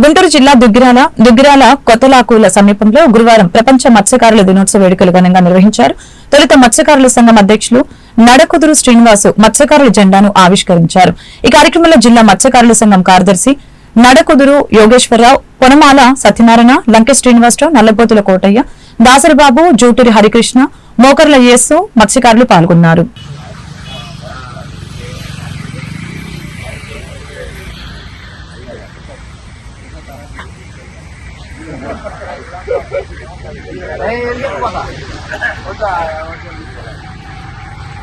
గుంటూరు జిల్లా దుగ్గిరాల దుగ్గిరాల కొత్తలాకుల సమీపంలో గురువారం ప్రపంచ మత్స్యకారుల దినోత్సవ వేడుకలు ఘనంగా నిర్వహించారు. తొలుత మత్స్యకారుల సంఘం అధ్యక్షులు నడకుదురు శ్రీనివాసు మత్స్యకారుల జెండాను ఆవిష్కరించారు. ఈ కార్యక్రమంలో జిల్లా మత్స్యకారుల సంఘం కార్యదర్శి నడకుదురు యోగేశ్వరరావు పొనమాల సత్యనారాయణ లంకే శ్రీనివాసరావు నల్లబోతుల కోటయ్య దాసరిబాబు జూటూరి హరికృష్ణ మోకర్ల యేసు మత్స్యకారులు పాల్గొన్నారు.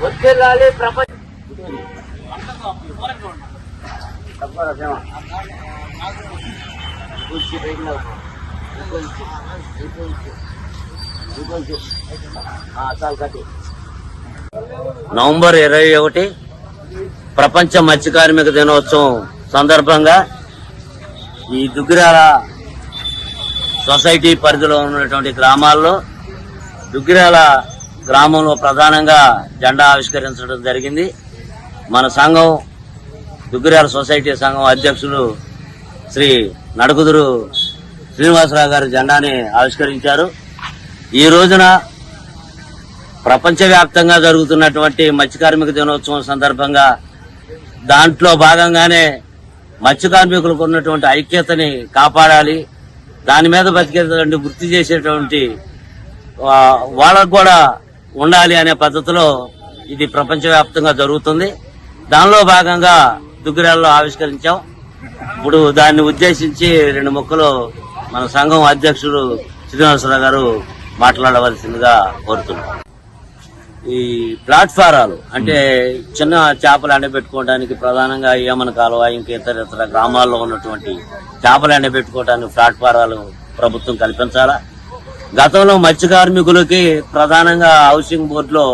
వచ్చేలాలి నవంబర్ ఇరవై ఒకటి ప్రపంచ మత్స్య కార్మిక దినోత్సవం సందర్భంగా ఈ దుగ్గిరాల సొసైటీ పరిధిలో ఉన్నటువంటి గ్రామాల్లో దుగ్గిరాల గ్రామంలో ప్రధానంగా జెండా ఆవిష్కరించడం జరిగింది. మన సంఘం దుగ్గిరాల సొసైటీ సంఘం అధ్యక్షులు శ్రీ నడుకుదురు శ్రీనివాసరావు గారు జెండాని ఆవిష్కరించారు. ఈ రోజున ప్రపంచవ్యాప్తంగా జరుగుతున్నటువంటి మత్స్య కార్మిక దినోత్సవం సందర్భంగా దాంట్లో భాగంగానే మత్స్య కార్మికులకు ఉన్నటువంటి ఐక్యతని కాపాడాలి. దాని మీద బతికేటువంటి వృత్తి చేసేటువంటి వాళ్ళకు కూడా ఉండాలి అనే పద్ధతిలో ఇది ప్రపంచవ్యాప్తంగా జరుగుతుంది. దానిలో భాగంగా దుగ్గిరాల్లో ఆవిష్కరించాం. ఇప్పుడు దాన్ని ఉద్దేశించి రెండు ముక్కలు మన సంఘం అధ్యక్షుడు శ్రీనివాసరావు గారు మాట్లాడవలసిందిగా కోరుతున్నాం. ఈ ప్లాట్ఫారాలు అంటే చిన్న చేపలు ఎండబెట్టుకోవడానికి ప్రధానంగా ఏమన కాలువ ఇంకా ఇతర ఇతర గ్రామాల్లో ఉన్నటువంటి చేపలు ఎండబెట్టుకోవడానికి ప్లాట్ఫారాలు ప్రభుత్వం కల్పించాలా? గతంలో మత్స్య కార్మికులకి ప్రధానంగా హౌసింగ్ బోర్డులో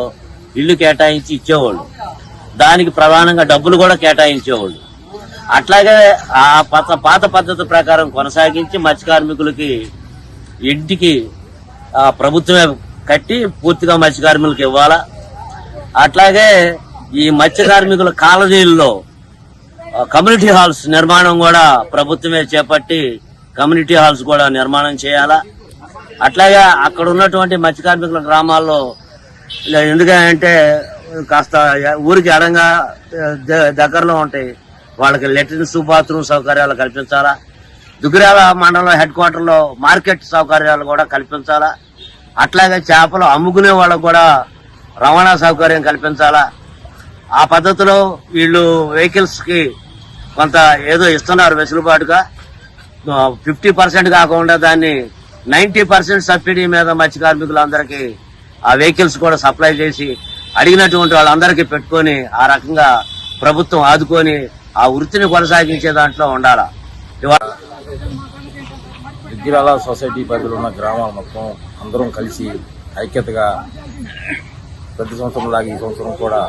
ఇల్లు కేటాయించి ఇచ్చేవాళ్ళు. దానికి ప్రధానంగా డబ్బులు కూడా కేటాయించేవాళ్ళు. అట్లాగే ఆ పాత పాత పద్ధతి ప్రకారం కొనసాగించి మత్స్య కార్మికులకి ఇంటికి ప్రభుత్వమే కట్టి పూర్తిగా మత్స్య కార్మికులకు ఇవ్వాలా? అట్లాగే ఈ మత్స్య కార్మికుల కాలనీల్లో కమ్యూనిటీ హాల్స్ నిర్మాణం కూడా ప్రభుత్వమే చేపట్టి కమ్యూనిటీ హాల్స్ కూడా నిర్మాణం చేయాలా? అట్లాగే అక్కడ ఉన్నటువంటి మత్స్య కార్మికుల గ్రామాల్లో ఎందుకంటే కాస్త ఊరికి అడంగా ద- దగ్గరలో ఉంటాయి. వాళ్ళకి లెట్రిన్స్ బాత్రూమ్ సౌకర్యాలు కల్పించాలా? దుగ్గిరాల మండలం హెడ్ క్వార్టర్లో మార్కెట్ సౌకర్యాలు కూడా కల్పించాలా? అట్లాగే చేపలు అమ్ముకునే వాళ్ళకు కూడా రవాణా సౌకర్యం కల్పించాలా? ఆ పద్ధతిలో వీళ్ళు వెహికల్స్కి కొంత ఏదో ఇస్తున్నారు వెసులుబాటుగా. ఫిఫ్టీ పర్సెంట్ కాకుండా దాన్ని నైంటీ పర్సెంట్ సబ్సిడీ మీద మత్స్య కార్మికులందరికీ ఆ వెహికల్స్ కూడా సప్లై చేసి అడిగినటువంటి వాళ్ళందరికీ పెట్టుకొని ఆ రకంగా ప్రభుత్వం ఆదుకొని ఆ వృత్తిని కొనసాగించే దాంట్లో ఉండాలా? ఇవాళ దుగ్గిరాల సొసైటీ పరిధిలో ఉన్న గ్రామాలు మొత్తం అందరం కలిసి ఐక్యతగా ప్రతి సంవత్సరం లాగా ఈ సంవత్సరం కూడా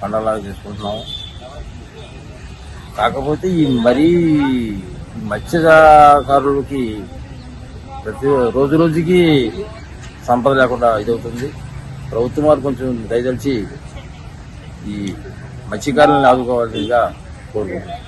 పండగలాగా చేసుకుంటున్నాము కాకపోతే ఈ మరీ మత్స్యకారులకి ప్రతి రోజు రోజుకి సంపద లేకుండా ఇదవుతుంది. ప్రభుత్వం వారు కొంచెం దయదలిచి ఈ మత్స్యకారులను ఆదుకోవాల్సిందిగా కోరుకుంటున్నాం.